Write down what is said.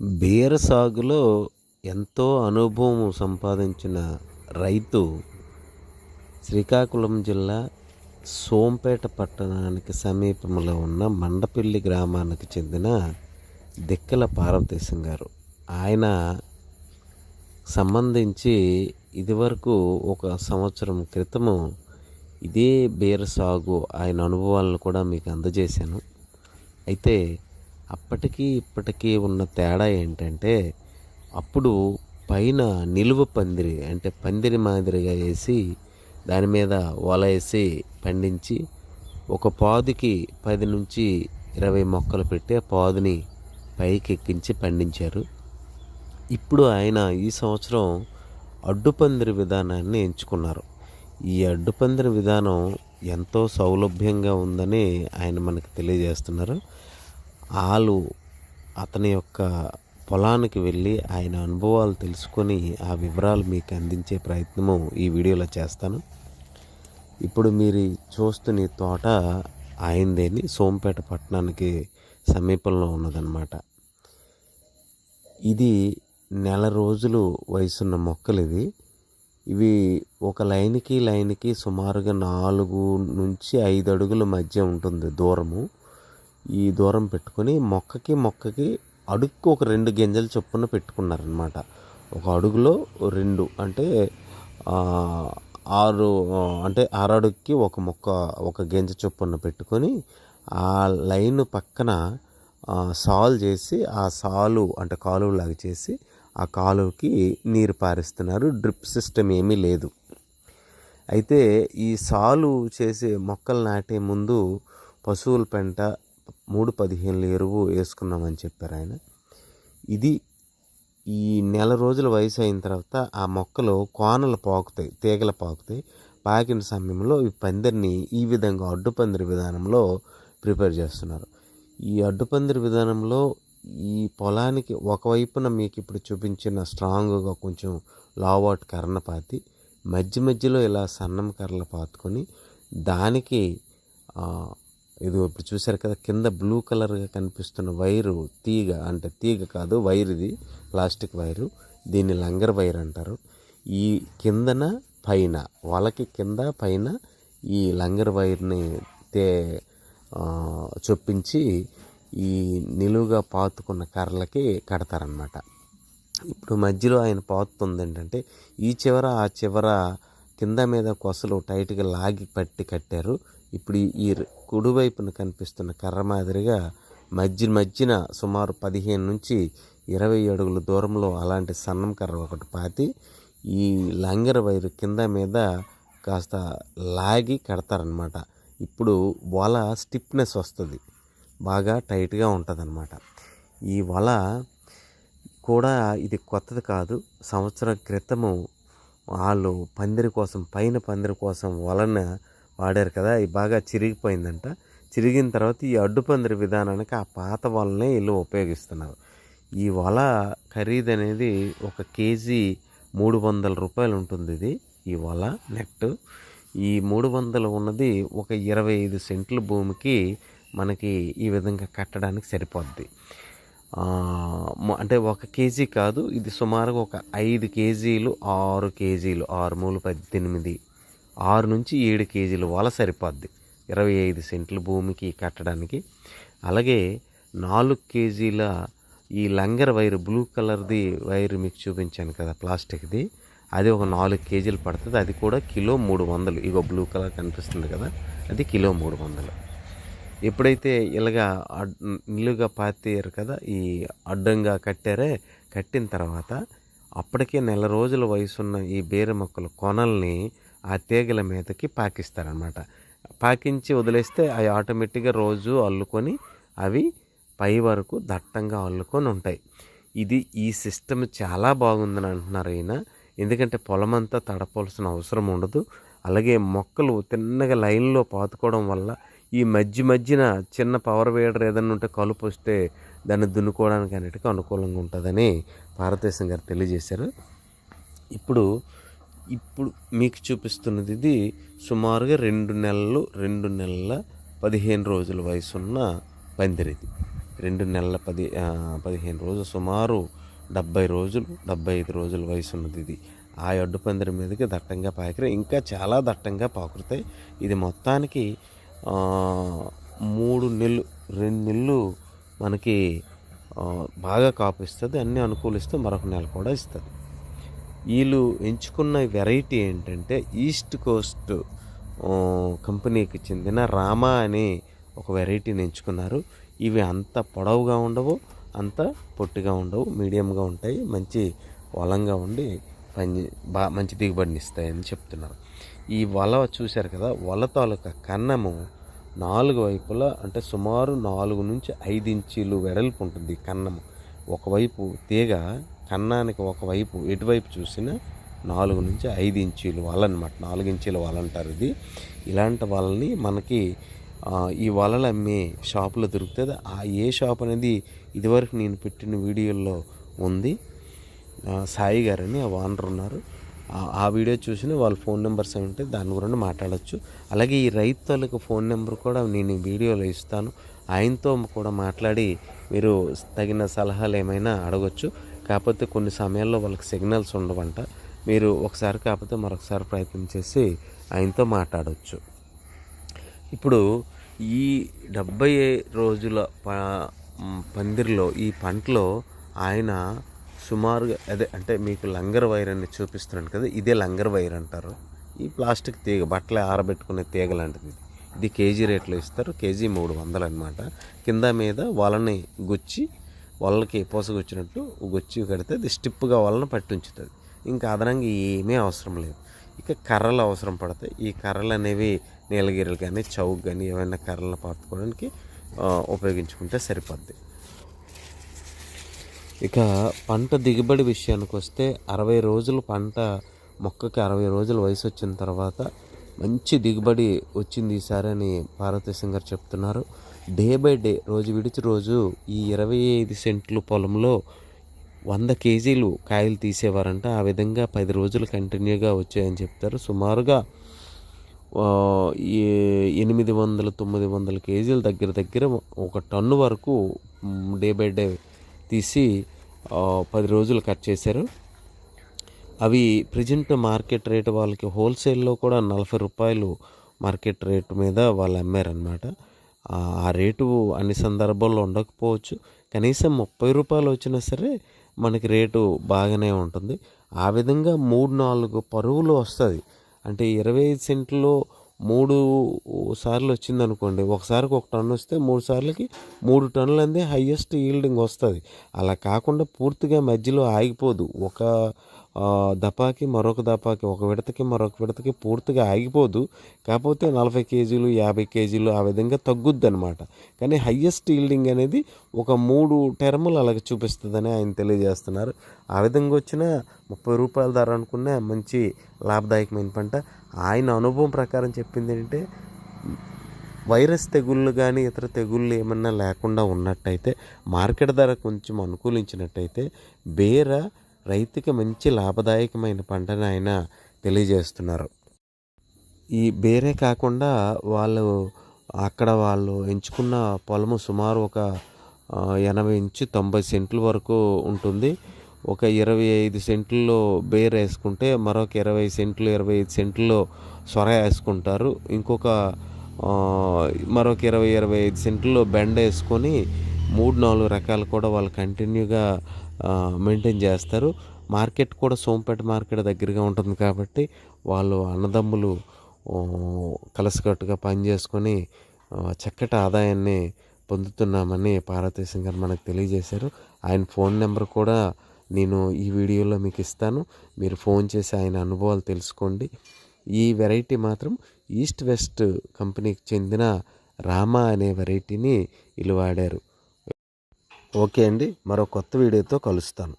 బీర సాగులో ఎంతో అనుభవం సంపాదించిన రైతు శ్రీకాకుళం జిల్లా సోంపేట పట్టణానికి సమీపంలో ఉన్న మండపల్లి గ్రామానికి చెందిన దిక్కల పార్వతీశం గారు. ఆయన సంబంధించి ఇదివరకు ఒక సంవత్సరం క్రితము ఇదే బీర సాగు ఆయన అనుభవాలను కూడా మీకు అందజేశాను. అయితే అప్పటికీ ఇప్పటికీ ఉన్న తేడా ఏంటంటే అప్పుడు పైన నిలువ పందిరి అంటే పందిరి మాదిరిగా వేసి దాని మీద వల వేసి పండించి ఒక పాదుకి పది నుంచి ఇరవై మొక్కలు పెట్టి ఆ పాదుని పైకి ఎక్కించి పండించారు. ఇప్పుడు ఆయన ఈ సంవత్సరం అడ్డుపందిరి విధానాన్ని ఎంచుకున్నారు. ఈ అడ్డుపందిరి విధానం ఎంతో సౌలభ్యంగా ఉందని ఆయన మనకు తెలియజేస్తున్నారు. వాళ్ళు అతని యొక్క పొలానికి వెళ్ళి ఆయన అనుభవాలు తెలుసుకొని ఆ వివరాలు మీకు అందించే ప్రయత్నము ఈ వీడియోలో చేస్తాను. ఇప్పుడు మీరు చూస్తున్న తోట ఆయిందేని సోంపేట పట్టణానికి సమీపంలో ఉన్నదన్నమాట. ఇది నెల రోజులు వయసున్న మొక్కలు ఇవి ఇవి ఒక లైన్కి లైన్కి సుమారుగా నాలుగు నుంచి ఐదు అడుగుల మధ్య ఉంటుంది దూరము. ఈ దూరం పెట్టుకొని మొక్కకి మొక్కకి అడుక్కు ఒక రెండు గింజలు చొప్పున పెట్టుకున్నారనమాట ఒక అడుగులో రెండు అంటే ఆరు అంటే ఆరు అడుగుకి ఒక మొక్క ఒక గింజ చొప్పున పెట్టుకొని ఆ లైన్ పక్కన ఆ, సాల్ చేసి ఆ సాలు అంటే కాలువలాగా చేసి ఆ కాలువకి నీరు పారిస్తున్నారు. డ్రిప్ సిస్టమ్ ఏమీ లేదు. అయితే ఈ సాలు చేసే మొక్కలు నాటే ముందు పశువుల పెంట మూడు పదిహేనుల ఎరువు వేసుకున్నామని చెప్పారు ఆయన. ఇది ఈ నెల రోజుల వయసు అయిన తర్వాత ఆ మొక్కలు కోనలు పాకుతాయి తీగలు పాకుతాయి. పాకిన సమయంలో ఈ పందిరిని ఈ విధంగా అడ్డుపందిరి విధానంలో ప్రిపేర్ చేస్తున్నారు. ఈ అడ్డుపందిరి విధానంలో ఈ పొలానికి ఒకవైపున మీకు ఇప్పుడు చూపించిన స్ట్రాంగ్గా కొంచెం లావాట్ కర్ర పాతి మధ్య మధ్యలో ఇలా సన్నం కర్రలు పాతుకొని దానికి ఇది ఇప్పుడు చూసారు కదా కింద బ్లూ కలర్గా కనిపిస్తున్న వైరు తీగ అంటే తీగ కాదు వైర్ ఇది ప్లాస్టిక్ వైరు. దీన్ని లంగర్ వైర్ అంటారు. ఈ కిందన పైన వాళ్ళకి కింద పైన ఈ లంగర్ వైర్ని తే చొప్పించి ఈ నిలువుగా పాతుకున్న కర్రలకి కడతారనమాట ఇప్పుడు మధ్యలో ఆయన పాతుంది ఏంటంటే ఈ చివర ఆ చివర కింద మీద కొసలు టైట్గా లాగి పట్టి కట్టారు. ఇప్పుడు ఈ కుడివైపున కనిపిస్తున్న కర్ర మాదిరిగా మధ్య మధ్యన సుమారు పదిహేను నుంచి ఇరవై అడుగుల దూరంలో అలాంటి సన్నం కర్ర ఒకటి పాతి ఈ లంగర వైరు కింద మీద కాస్త లాగి కడతారనమాట ఇప్పుడు వల స్టిఫ్నెస్ వస్తుంది. బాగా టైట్గా ఉంటుంది ఈ వల కూడా ఇది కొత్తది కాదు. సంవత్సరం క్రితము వాళ్ళు పందిరి కోసం పైన పందిరి కోసం వలన వాడారు కదా ఇది బాగా చిరిగిపోయిందంట. చిరిగిన తర్వాత ఈ అడ్డుపందిరి విధానానికి ఆ పాత వలనే వీళ్ళు ఉపయోగిస్తున్నారు. ఈ వల ఖరీదు అనేది ఒక కేజీ మూడు వందల రూపాయలు ఉంటుంది ఇది ఈ వల నెట్ ఈ మూడు వందలు ఉన్నది ఒక ఇరవై ఐదు సెంట్ల భూమికి మనకి ఈ విధంగా కట్టడానికి సరిపోద్ది. అంటే ఒక కేజీ కాదు ఇది సుమారుగా ఒక ఐదు కేజీలు ఆరు కేజీలు ఆరు మూడు పద్దెనిమిది ఆరు నుంచి ఏడు కేజీలు వల సరిపోద్ది. ఇరవై ఐదు సెంట్ల భూమికి కట్టడానికి. అలాగే నాలుగు కేజీల ఈ లంగర్ వైర్ బ్లూ కలర్ది వైర్ మీకు చూపించాను కదా ప్లాస్టిక్ది. అది ఒక నాలుగు కేజీలు పడుతుంది. అది కూడా కిలో మూడు వందలు. ఇగో బ్లూ కలర్ కనిపిస్తుంది కదా. అది కిలో మూడు వందలు. ఎప్పుడైతే ఇలాగా అడ్- పాతారు కదా ఈ అడ్డంగా కట్టారే కట్టిన తర్వాత అప్పటికే నెల రోజుల వయసున్న ఈ బీర మొక్కల కొనల్ని ఆ తీగల మీదకి పాకిస్తారనమాట. పాకించి వదిలేస్తే అవి ఆటోమేటిక్గా రోజు అల్లుకొని అవి పై వరకు దట్టంగా అల్లుకొని ఉంటాయి. ఇది ఈ సిస్టమ్ చాలా బాగుందని అంటున్నారు ఈయన. ఎందుకంటే పొలమంతా తడపవలసిన తడపాల్సిన అవసరం ఉండదు. అలాగే మొక్కలు తిన్నగా లైన్లో పాతుకోవడం వల్ల ఈ మధ్య మధ్యన చిన్న పవర్ వేడర్ ఏదైనా ఉంటే కలుపు వస్తే దాన్ని దున్నుకోవడానికి అన్నిటికీ అనుకూలంగా ఉంటుందని భారతదేశం గారు తెలియజేశారు. ఇప్పుడు ఇప్పుడు మీకు చూపిస్తున్నది ఇది సుమారుగా రెండు నెలలు రెండు నెలల పదిహేను రోజుల వయసున్న పందిరిది. రెండు నెలల పది పదిహేను రోజులు సుమారు డెబ్బై రోజులు డెబ్బై ఐదు రోజుల వయసు ఉన్నది ఇది ఆ అడ్డు పందిరి మీదకి దట్టంగా పాకిరి ఇంకా చాలా దట్టంగా పాకురుతాయి. ఇది మొత్తానికి మూడు నెలలు రెండు నెలలు మనకి బాగా కాపు ఇస్తుంది అన్నీ అనుకూలిస్తే మరొక నెల కూడా ఇస్తుంది. వీళ్ళు ఎంచుకున్న వెరైటీ ఏంటంటే ఈస్ట్ కోస్ట్ కంపెనీకి చెందిన రామా అనే ఒక వెరైటీని ఎంచుకున్నారు. ఇవి అంత పొడవుగా ఉండవు అంత పొట్టిగా ఉండవు మీడియంగా ఉంటాయి మంచి వలంగా ఉండి పని బా మంచి దిగుబడిని ఇస్తాయని చెప్తున్నారు. ఈ వల చూశారు కదా వల తాలూకా కన్నము నాలుగు వైపులా అంటే సుమారు నాలుగు నుంచి ఐదు ఇంచీలు వెడల్పు ఉంటుంది కన్నము. ఒకవైపు తీగ కన్నానికి ఒకవైపు ఎటువైపు చూసినా నాలుగు నుంచి ఐదు ఇంచీలు వల అనమాట నాలుగు ఇంచీల వల అంటారు ఇది. ఇలాంటి వలని మనకి ఈ వలలు అమ్మే షాపులో దొరుకుతుంది ఆ ఏ షాప్ అనేది ఇదివరకు నేను పెట్టిన వీడియోల్లో ఉంది. సాయి గారని ఆ ఓనర్ ఉన్నారు. ఆ- వీడియో చూసిన వాళ్ళ ఫోన్ నెంబర్స్ ఏమి ఉంటే దాని గురించి మాట్లాడచ్చు. అలాగే ఈ రైతులకు ఫోన్ నెంబర్ కూడా నేను వీడియోలో ఇస్తాను. ఆయనతో కూడా మాట్లాడి మీరు తగిన సలహాలు ఏమైనా అడగచ్చు. కాకపోతే కొన్ని సమయాల్లో వాళ్ళకి సిగ్నల్స్ ఉండవంట. మీరు ఒకసారి కాకపోతే మరొకసారి ప్రయత్నం చేసి ఆయనతో మాట్లాడవచ్చు ఇప్పుడు ఈ డెబ్బై రోజుల ప పందిరిలో ఈ పంటలో ఆయన సుమారుగా అదే అంటే మీకు లంగర్ వైర్ అని చూపిస్తున్నాను కదా ఇదే లంగర్ వైర్ అంటారు. ఈ ప్లాస్టిక్ తీగ బట్టలు ఆరబెట్టుకునే తీగ లాంటిది ఇది. ఇది కేజీ రేట్లో ఇస్తారు కేజీ మూడు వందలు అనమాట కింద మీద వలని గుచ్చి వలకి పోసగుచ్చినట్టు గొచ్చి కడితే అది స్టిప్గా వలన పట్టి ఉంచుతుంది ఇంకా అదనంగా ఏమీ అవసరం లేదు. ఇక కర్రలు అవసరం పడతాయి ఈ కర్రలు అనేవి నీలగిరిలు కానీ చౌక్ కానీ ఏమైనా కర్రలు పాతుకోవడానికి ఉపయోగించుకుంటే సరిపోద్ది. ఇక పంట దిగుబడి విషయానికి వస్తే అరవై రోజులు పంట మొక్కకి అరవై రోజుల వయసు వచ్చిన తర్వాత మంచి దిగుబడి వచ్చింది ఈసారి అని పార్వతీశం గారు చెప్తున్నారు. డే బై డే రోజు విడిచి రోజు ఈ ఇరవై ఐదు సెంట్లు పొలంలో వంద కేజీలు కాయలు తీసేవారంట. ఆ విధంగా పది రోజులు కంటిన్యూగా వచ్చాయని చెప్తారు. సుమారుగా ఎనిమిది వందల తొమ్మిది వందల కేజీల దగ్గర దగ్గర ఒక టన్ను వరకు డే బై డే తీసి పది రోజులు కట్ చేశారు. అవి ప్రజెంట్ మార్కెట్ రేట్ వాళ్ళకి హోల్సేల్లో కూడా నలభై రూపాయలు మార్కెట్ రేటు మీద వాళ్ళు అమ్మారనమాట ఆ రేటు అన్ని సందర్భాల్లో ఉండకపోవచ్చు. కనీసం ముప్పై రూపాయలు వచ్చినా సరే మనకి రేటు బాగానే ఉంటుంది. ఆ విధంగా మూడు నాలుగు పరువులు వస్తుంది. అంటే ఇరవై ఐదు సెంట్లో మూడు సార్లు వచ్చింది అనుకోండి ఒకసారికి ఒక టన్ను వస్తే మూడు సార్లకి మూడు టన్నులు అందే హయ్యెస్ట్ ఈల్డింగ్ వస్తుంది. అలా కాకుండా పూర్తిగా మధ్యలో ఆగిపోదు. ఒక దపాకి మరొక దపాకి ఒక విడతకి మరొక విడతకి పూర్తిగా ఆగిపోదు. కాకపోతే నలభై కేజీలు యాభై కేజీలు ఆ విధంగా తగ్గుద్ది అనమాట కానీ హయ్యెస్ట్ ఈల్డింగ్ అనేది ఒక మూడు టెర్ములు అలాగ చూపిస్తుందని ఆయన తెలియజేస్తున్నారు. ఆ విధంగా వచ్చిన ముప్పై రూపాయల ధర అనుకున్న మంచి లాభదాయకమైన పంట ఆయన అనుభవం ప్రకారం చెప్పింది ఏంటంటే వైరస్ తెగుళ్ళు కానీ ఇతర తెగుళ్ళు ఏమన్నా లేకుండా ఉన్నట్టయితే మార్కెట్ ధర కొంచెం అనుకూలించినట్టయితే బేర రైతుకి మంచి లాభదాయకమైన పంటని ఆయన తెలియజేస్తున్నారు. ఈ బేరే కాకుండా వాళ్ళు అక్కడ వాళ్ళు ఎంచుకున్న పొలము సుమారు ఒక ఎనభై నుంచి తొంభై సెంట్ల వరకు ఉంటుంది. ఒక ఇరవై ఐదు సెంట్లలో బేర్ వేసుకుంటే మరొక ఇరవై సెంట్లు ఇరవై ఐదు సెంట్లో సొర వేసుకుంటారు. ఇంకొక మరొక ఇరవై ఇరవై ఐదు సెంట్లో బెండ వేసుకొని మూడు నాలుగు రకాలు కూడా వాళ్ళు కంటిన్యూగా మెయింటైన్ చేస్తారు. మార్కెట్ కూడా సోంపేట మార్కెట్ దగ్గరగా ఉంటుంది కాబట్టి వాళ్ళు అన్నదమ్ములు కలసికట్టుగా కలిసికట్టుగా పని చేసుకొని చక్కటి ఆదాయాన్ని పొందుతున్నామని పార్వతీశం గారు మనకు తెలియజేశారు. ఆయన ఫోన్ నెంబర్ కూడా నేను ఈ వీడియోలో మీకు ఇస్తాను. మీరు ఫోన్ చేసి ఆయన అనుభవాలు తెలుసుకోండి. ఈ వెరైటీ మాత్రం ఈస్ట్ వెస్ట్ కంపెనీకి చెందిన రామా అనే వెరైటీని వీళ్ళు వాడారు. ఓకే అండి. మరో కొత్త వీడియోతో కలుస్తాను.